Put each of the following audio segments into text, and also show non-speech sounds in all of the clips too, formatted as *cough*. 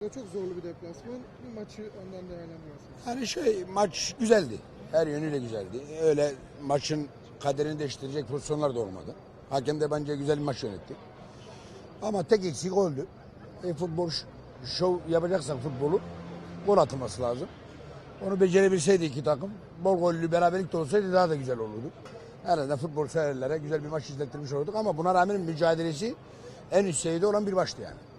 Çok zorlu bir deplasman. Bir maçı ondan değerlendiriyorsunuz. Yani şey maç güzeldi. Her yönüyle güzeldi. Öyle maçın kaderini değiştirecek pozisyonlar da olmadı. Hakem de bence güzel bir maç yönetti. Ama tek eksik oldu. E, futbol şov yapacaksak futbolu gol atılması lazım. Onu becerebilseydi iki takım bol gollü beraberlik de olsaydı daha da güzel olurdu. Herhalde futbol severlere güzel bir maç izlettirmiş olduk ama buna rağmen mücadelesi en üst seviyede olan bir maçtı yani.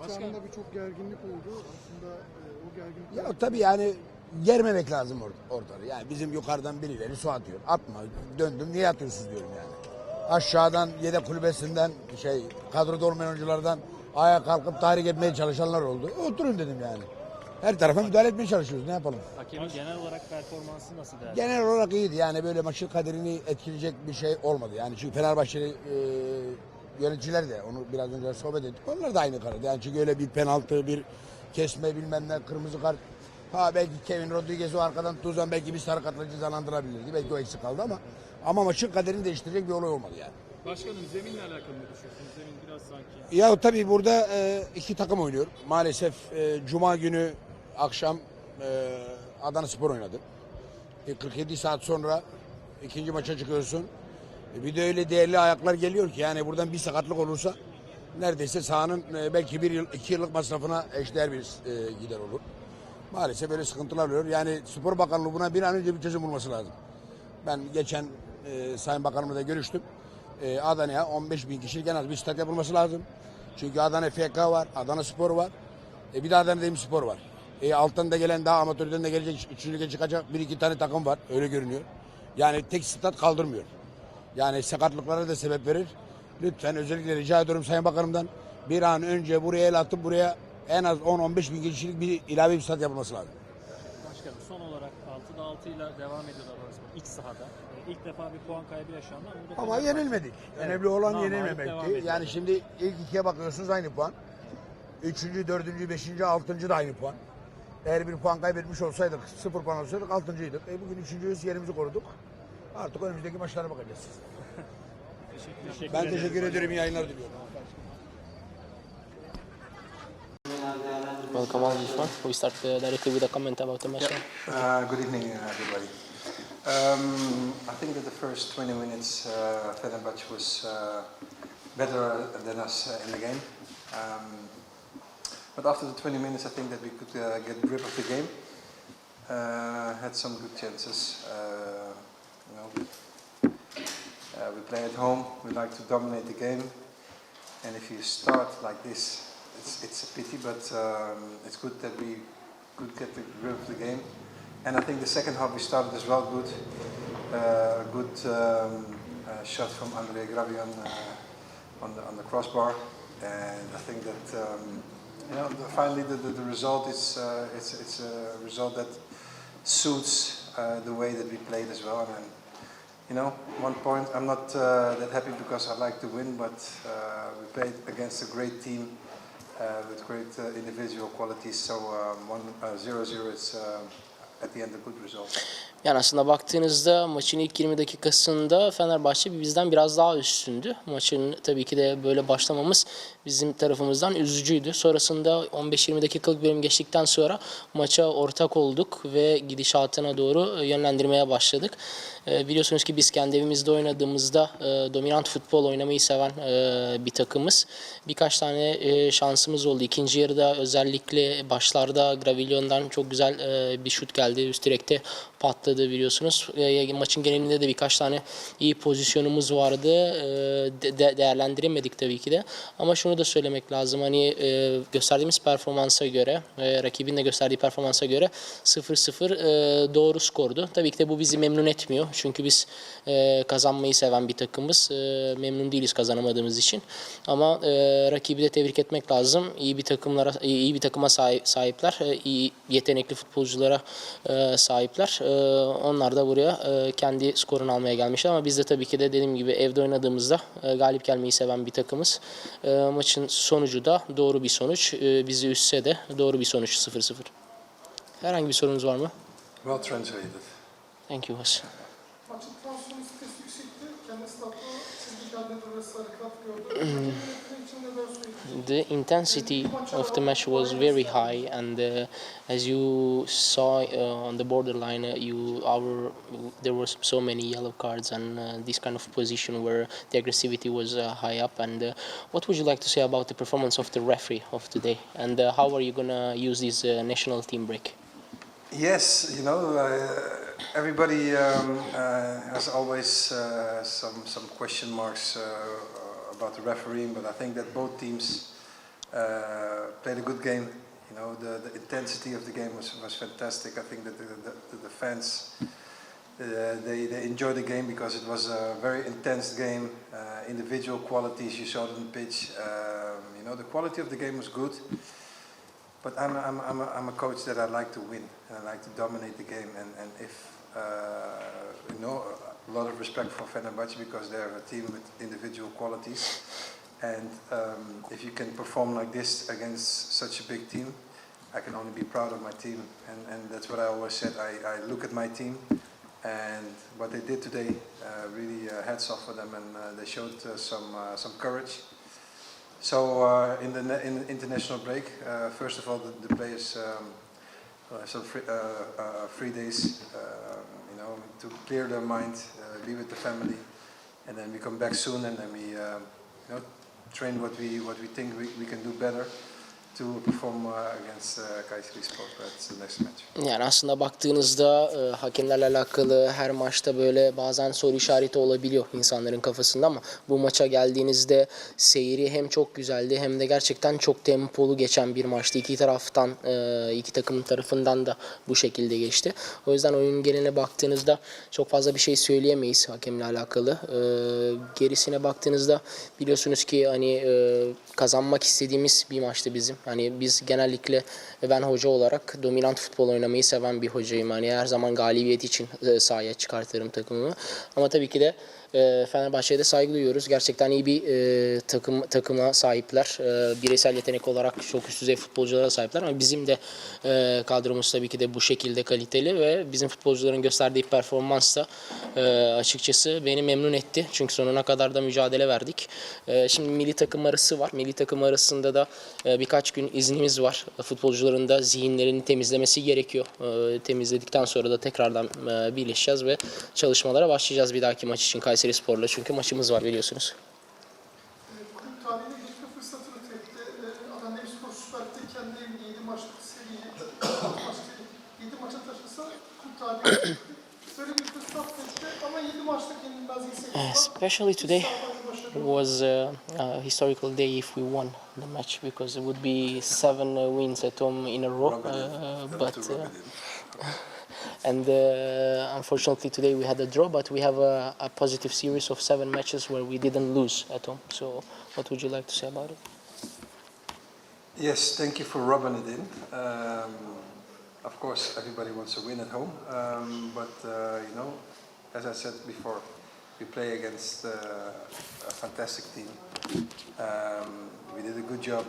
Maç anında birçok gerginlik oldu. Aslında e, o gerginlikler Ya tabii yani germemek lazım or- ortalığı. Yani bizim yukarıdan birileri su atıyor. Atma. Döndüm niye atıyorsunuz diyorum yani. Aşağıdan yedek kulübesinden şey kadroda olmayan oyunculardan ayağa kalkıp tahrik etmeye çalışanlar oldu. Oturun dedim yani. Her tarafa müdahale etmeye çalışıyoruz. Ne yapalım? Hakemin genel olarak performansı nasıl değerli? Genel olarak iyiydi. Yani böyle maçın kaderini etkileyecek bir şey olmadı. Yani çünkü Fenerbahçeli e, yöneticiler de onu biraz önce sohbet ettik. Onlar da aynı karardı. Yani çünkü öyle bir penaltı, bir kesme bilmem ne, kırmızı kart. Ha belki Kevin Rodriguez'i arkadan Tuzan belki bir sarı kartla cezalandırabilirdi. Belki o eksik kaldı ama ama maçın kaderini değiştirecek bir olay olmadı yani. Başkanım zeminle alakalı ne düşünüyorsunuz? Zemin biraz sanki Ya tabii burada e, iki takım oynuyor. Maalesef e, Cuma günü akşam e, Adana Spor oynadı. E, 47 saat sonra ikinci maça çıkıyorsun. E, bir de öyle değerli ayaklar geliyor ki yani buradan bir sakatlık olursa neredeyse sahanın e, belki bir yıl, iki yıllık masrafına eşdeğer bir e, gider olur. Maalesef böyle sıkıntılar oluyor. Yani Spor Bakanlığı buna bir an önce bir çözüm bulması lazım. Ben geçen e, Sayın Bakanımla görüştüm. E, Adana'ya 15 bin kişilik en az bir stat yapılması lazım. Çünkü Adana FK var, Adana Spor var. E, bir de Adana Demirspor var. E, alttan da gelen daha amatörden de gelecek, üçüncü lige çıkacak bir iki tane takım var. Öyle görünüyor. Yani tek stat kaldırmıyor. Yani sakatlıklara da sebep verir. Lütfen özellikle rica ediyorum Sayın Bakanımdan bir an önce buraya el atıp buraya en az 10-15 bin kişilik bir ilave bir stat yapılması lazım. Başkanım son olarak 6'da 6 ile devam ediyorlar orası ilk sahada. E, İlk defa bir puan kaybı yaşandı ama, yenilmedik. Evet. Önemli olan devam yenilmemekti. Yani şimdi ilk ikiye bakıyorsunuz aynı puan. Üçüncü, dördüncü, beşinci, altıncı da aynı puan. Eğer bir puan kaybetmiş olsaydık, sıfır puan olsaydık altıncıydık. E bugün üçüncüyüz, yerimizi koruduk. Artık önümüzdeki maçlara bakacağız. Teşekkür Ben teşekkür ederim, iyi yayınlar diliyorum. Welcome all everyone. We start uh, directly with a comment about the match. Uh, good evening, everybody. Um, I think that the first 20 minutes, uh, Fenerbahce was uh, better than us uh, in the game. Um, but after the 20 minutes, I think that we could uh, get grip of the game. Uh, had some good chances. Uh, you know, uh, we play at home. We like to dominate the game. And if you start like this, it's, it's a pity, but um, it's good that we could get the grip of the game. And I think the second half we started as well good. Uh, good um, uh, shot from Andre Gravian uh, on, the, on the crossbar. And I think that um, you know the, finally the, the, the result is uh, it's, it's a result that suits uh, the way that we played as well. And you know, one point, I'm not uh, that happy because I like to win, but uh, we played against a great team uh, with great uh, individual qualities. So um, one, uh, 0-0 is uh, at the end a good result. Yani aslında baktığınızda maçın ilk 20 dakikasında Fenerbahçe bizden biraz daha üstündü. Maçın tabii ki de böyle başlamamız bizim tarafımızdan üzücüydü. Sonrasında 15-20 dakikalık bölüm geçtikten sonra maça ortak olduk ve gidişatına doğru yönlendirmeye başladık. Ee, biliyorsunuz ki biz kendi evimizde oynadığımızda e, dominant futbol oynamayı seven e, bir takımız. Birkaç tane e, şansımız oldu. İkinci yarıda özellikle başlarda Gravillon'dan çok güzel e, bir şut geldi. Üst direkte patladı biliyorsunuz. E, maçın genelinde de birkaç tane iyi pozisyonumuz vardı. E, de- de- değerlendiremedik tabii ki de. Ama şunu da söylemek lazım. Hani e, gösterdiğimiz performansa göre, e, rakibin de gösterdiği performansa göre 0-0 e, doğru skordu. Tabii ki de bu bizi memnun etmiyor. Çünkü biz kazanmayı seven bir takımız. Memnun değiliz kazanamadığımız için. Ama rakibi de tebrik etmek lazım. İyi bir takımlara, iyi bir takıma sahip, sahipler. E, yetenekli futbolculara sahipler. E, onlar da buraya e, kendi skorunu almaya gelmişler. Ama biz de tabii ki de dediğim gibi evde oynadığımızda e, galip gelmeyi seven bir takımız. E, maçın sonucu da doğru bir sonuç. Bizi üstse de doğru bir sonuç 0-0. Herhangi bir sorunuz var mı? Well translated. Thank you. Boss. Maçın tansiyonu stres yüksekti. Kendi statlı siz bir kendi durası harekat gördü. *clears throat* the intensity of the match was very high, and uh, as you saw uh, on the borderline, uh, you our there was so many yellow cards and uh, this kind of position where the aggressivity was uh, high up. And uh, what would you like to say about the performance of the referee of today? And how are you gonna use this national team break? Yes, you know, uh, everybody um, uh, has always uh, some some question marks about the refereeing, but I think that both teams uh, played a good game. You know, the, the intensity of the game was, was fantastic. I think that the, the, the fans uh, they, they enjoyed the game because it was a very intense game. Uh, individual qualities you saw on the pitch. Um, you know, the quality of the game was good. But I'm, I'm, I'm, a, I'm a coach that I like to win and I like to dominate the game. And, and if, uh, you know, a lot of respect for Fenerbahce because they're a team with individual qualities. And um, if you can perform like this against such a big team, I can only be proud of my team. And, and that's what I always said. I, I look at my team and what they did today, uh, really uh, hats off for them. And uh, they showed uh, some, uh, some courage. So uh, in the in international break, first of all, the, the players um, have some free, uh, uh, free days, uh, you know, to clear their mind, uh, be with the family, and then we come back soon, and then we, um, you know, train what we what we think we, we can do better to perform uh, against uh, Kayserispor. That's the next match. Yani aslında baktığınızda e, hakemlerle alakalı her maçta böyle bazen soru işareti olabiliyor insanların kafasında ama bu maça geldiğinizde seyri hem çok güzeldi hem de gerçekten çok tempolu geçen bir maçtı. İki taraftan, e, iki takımın tarafından da bu şekilde geçti. O yüzden oyun geneline baktığınızda çok fazla bir şey söyleyemeyiz hakemle alakalı. E, gerisine baktığınızda biliyorsunuz ki hani e, kazanmak istediğimiz bir maçtı bizim. Hani biz genellikle ben hoca olarak dominant futbol oynamayı seven bir hocayım. Hani her zaman galibiyet için e, sahaya çıkartırım takımımı. Ama tabii ki de e, Fenerbahçe'ye de saygı duyuyoruz. Gerçekten iyi bir e, takım takıma sahipler. E, bireysel yetenek olarak çok üst düzey futbolculara sahipler ama bizim de e, kadromuz tabii ki de bu şekilde kaliteli ve bizim futbolcuların gösterdiği performans da e, açıkçası beni memnun etti. Çünkü sonuna kadar da mücadele verdik. E, şimdi milli takım arası var. Milli takım arasında da e, birkaç gün iznimiz var. Futbolcuların da zihinlerini temizlemesi gerekiyor. E, temizledikten sonra da tekrardan e, birleşeceğiz ve çalışmalara başlayacağız bir dahaki maç için Kayseri Kayseri Spor'la çünkü maçımız var biliyorsunuz. Especially today was uh, a historical day if we won the match because it would be seven uh, wins at home in a row. Uh, but uh, and uh, unfortunately today we had a draw, but we have a, a positive series of seven matches where we didn't lose at home. So what would you like to say about it? Yes, thank you for rubbing it in. Um, of course, everybody wants to win at home, um, but uh, you know, as I said before, we play against uh, a fantastic team. Um, we did a good job.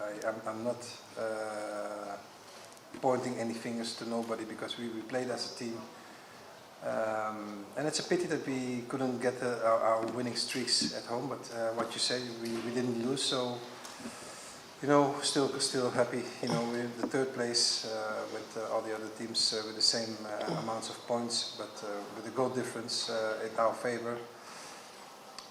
I, I'm, I'm not uh, pointing any fingers to nobody because we, we played as a team. Um, and it's a pity that we couldn't get the, our, our winning streaks at home, but uh, what you say, we, we didn't lose, so you know, still still happy. You know, we're in the third place uh, with uh, all the other teams uh, with the same uh, amounts of points, but uh, with a goal difference uh, in our favor.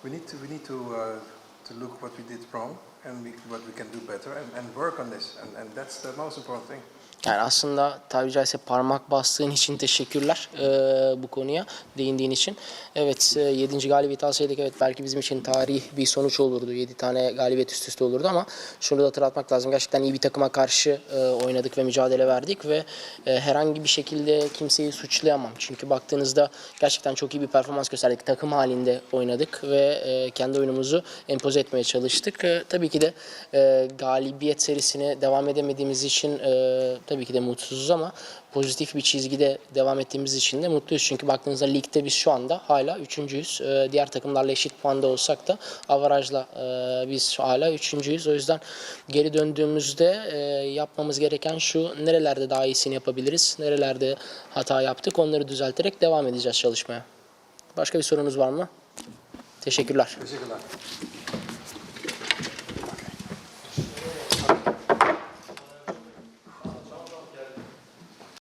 We need to we need to uh, to look what we did wrong and we, what we can do better and, and work on this, and, and that's the most important thing. Yani aslında tabiri caizse parmak bastığın için teşekkürler eee, bu konuya değindiğin için. Evet 7. galibiyet alsaydık evet belki bizim için tarih bir sonuç olurdu. 7 tane galibiyet üst üste olurdu ama şunu da hatırlatmak lazım. Gerçekten iyi bir takıma karşı e, oynadık ve mücadele verdik ve e, herhangi bir şekilde kimseyi suçlayamam. Çünkü baktığınızda gerçekten çok iyi bir performans gösterdik. Takım halinde oynadık ve e, kendi oyunumuzu empoze etmeye çalıştık. E, tabii ki de e, galibiyet serisine devam edemediğimiz için e, tabii ki de mutsuzuz ama pozitif bir çizgide devam ettiğimiz için de mutluyuz. Çünkü baktığınızda ligde biz şu anda hala üçüncüyüz. E, diğer takımlarla eşit puanda olsak da avarajla e, biz hala üçüncüyüz. O yüzden geri döndüğümüzde e, yapmamız gereken şu nerelerde daha iyisini yapabiliriz, nerelerde hata yaptık onları düzelterek devam edeceğiz çalışmaya. Başka bir sorunuz var mı? Teşekkürler. Teşekkürler.